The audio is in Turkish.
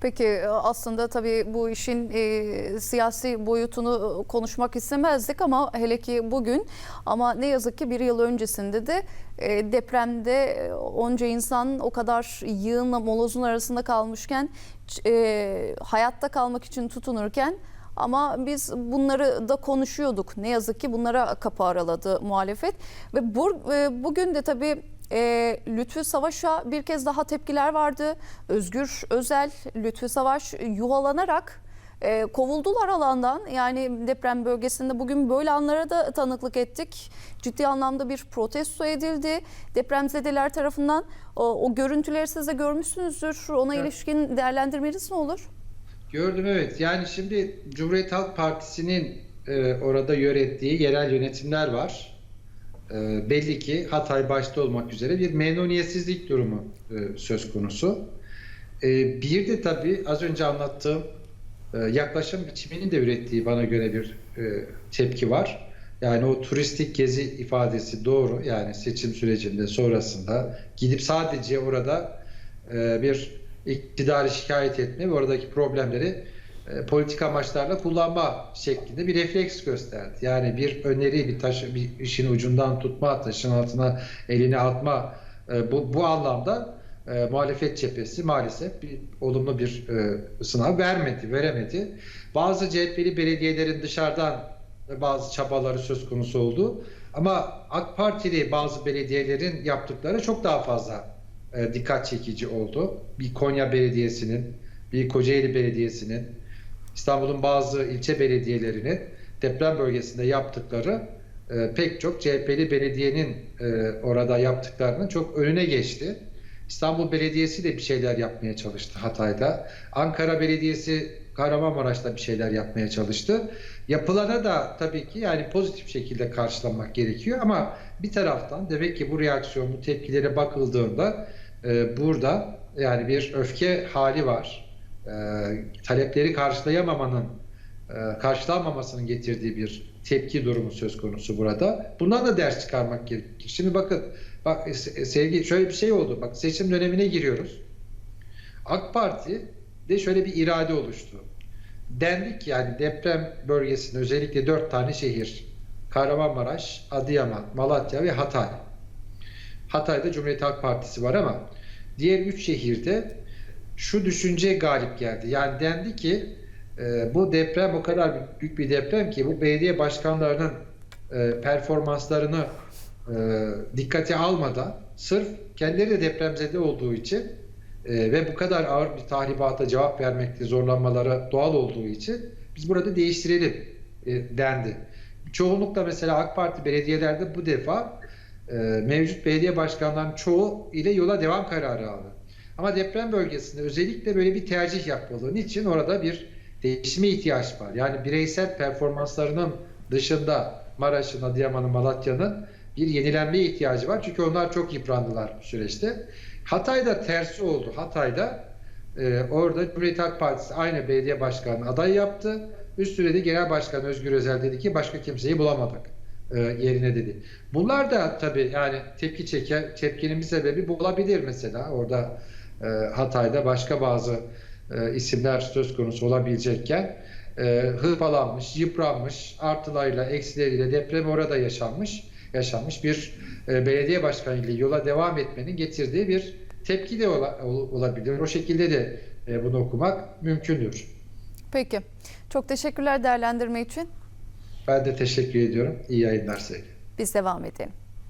Peki e, aslında tabii bu işin e, siyasi boyutunu konuşmak istemezdik ama hele ki bugün ama ne yazık ki bir yıl öncesinde de e, depremde e, onca insan o kadar yığınla molozun arasında kalmışken e, hayatta kalmak için tutunurken ama biz bunları da konuşuyorduk. Ne yazık ki bunlara kapı araladı muhalefet ve bu, e, bugün de tabii e, Lütfü Savaş'a bir kez daha tepkiler vardı. Özgür Özel, Lütfü Savaş yuvalanarak e, kovuldular alandan. Yani deprem bölgesinde bugün böyle anlara da tanıklık ettik. Ciddi anlamda bir protesto edildi. Depremzedeler tarafından o, o görüntüleri siz de görmüşsünüzdür. Ona Evet. ilişkin değerlendirmeniz ne olur? Gördüm evet. Yani şimdi Cumhuriyet Halk Partisi'nin e, orada yönettiği yerel yönetimler var. E, belli ki Hatay başta olmak üzere bir memnuniyetsizlik durumu e, söz konusu. E, bir de tabii az önce anlattığım e, yaklaşım biçiminin de ürettiği bana göre bir tepki var. Yani o turistik gezi ifadesi doğru. Yani seçim sürecinde sonrasında gidip sadece orada bir iktidarı şikayet etme ve oradaki problemleri e, politik amaçlarla kullanma şeklinde bir refleks gösterdi. Yani bir öneri, bir taşı, bir işin ucundan tutma, taşın altına elini atma e, bu, bu anlamda e, muhalefet cephesi maalesef bir olumlu bir e, sınav vermedi, veremedi. Bazı CHP'li belediyelerin dışarıdan bazı çabaları söz konusu oldu. Ama AK Partili bazı belediyelerin yaptıkları çok daha fazla e, dikkat çekici oldu. Bir Konya Belediyesi'nin, bir Kocaeli Belediyesi'nin, İstanbul'un bazı ilçe belediyelerinin deprem bölgesinde yaptıkları e, pek çok CHP'li belediyenin e, orada yaptıklarının çok önüne geçti. İstanbul Belediyesi de bir şeyler yapmaya çalıştı Hatay'da. Ankara Belediyesi Kahramanmaraş'ta bir şeyler yapmaya çalıştı. Yapılana da tabii ki yani pozitif şekilde karşılamak gerekiyor ama bir taraftan demek ki bu reaksiyon, bu tepkilere bakıldığında e, burada yani bir öfke hali var. E, talepleri karşılayamamanın, e, karşılanmamasının getirdiği bir tepki durumu söz konusu burada. Bundan da ders çıkarmak gerekiyor. Şimdi bakın, bak se- sevgi şöyle bir şey oldu. Bak seçim dönemine giriyoruz. AK Parti de şöyle bir irade oluştu. Dendik yani deprem bölgesinde özellikle dört tane şehir. Kahramanmaraş, Adıyaman, Malatya ve Hatay. Hatay'da Cumhuriyet Halk Partisi var ama diğer üç şehirde şu düşünce galip geldi. Yani dendi ki e, bu deprem o kadar büyük bir deprem ki bu belediye başkanlarının e, performanslarını e, dikkate almadan sırf kendileri de depremzede olduğu için e, ve bu kadar ağır bir tahribata cevap vermekte zorlanmaları doğal olduğu için biz burada değiştirelim e, dendi. Çoğunlukla mesela AK Parti belediyelerde bu defa e, mevcut belediye başkanlarının çoğu ile yola devam kararı aldı. Ama deprem bölgesinde özellikle böyle bir tercih yapıldığı için orada bir değişime ihtiyaç var. Yani bireysel performanslarının dışında Maraş'ın, Adıyaman'ın, Malatya'nın bir yenilenmeye ihtiyacı var. Çünkü onlar çok yıprandılar bu süreçte. Hatay'da tersi oldu. Hatay'da e, orada Cumhuriyet Halk Partisi aynı belediye başkanı aday yaptı. Üstüne de Genel Başkan Özgür Özel dedi ki başka kimseyi bulamadık e, yerine dedi. Bunlar da tabii yani tepki çeken, tepkinin bir sebebi bu olabilir mesela. Orada Hatay'da başka bazı e, isimler söz konusu olabilecekken e, hırpalanmış, yıpranmış, artılarıyla, eksileriyle deprem orada yaşanmış, yaşanmış bir e, belediye başkanı ile yola devam etmenin getirdiği bir tepki de ola- ol- olabilir. O şekilde de e, bunu okumak mümkündür. Peki. Çok teşekkürler değerlendirme için. Ben de teşekkür ediyorum. İyi yayınlar sevgili. Biz devam edelim.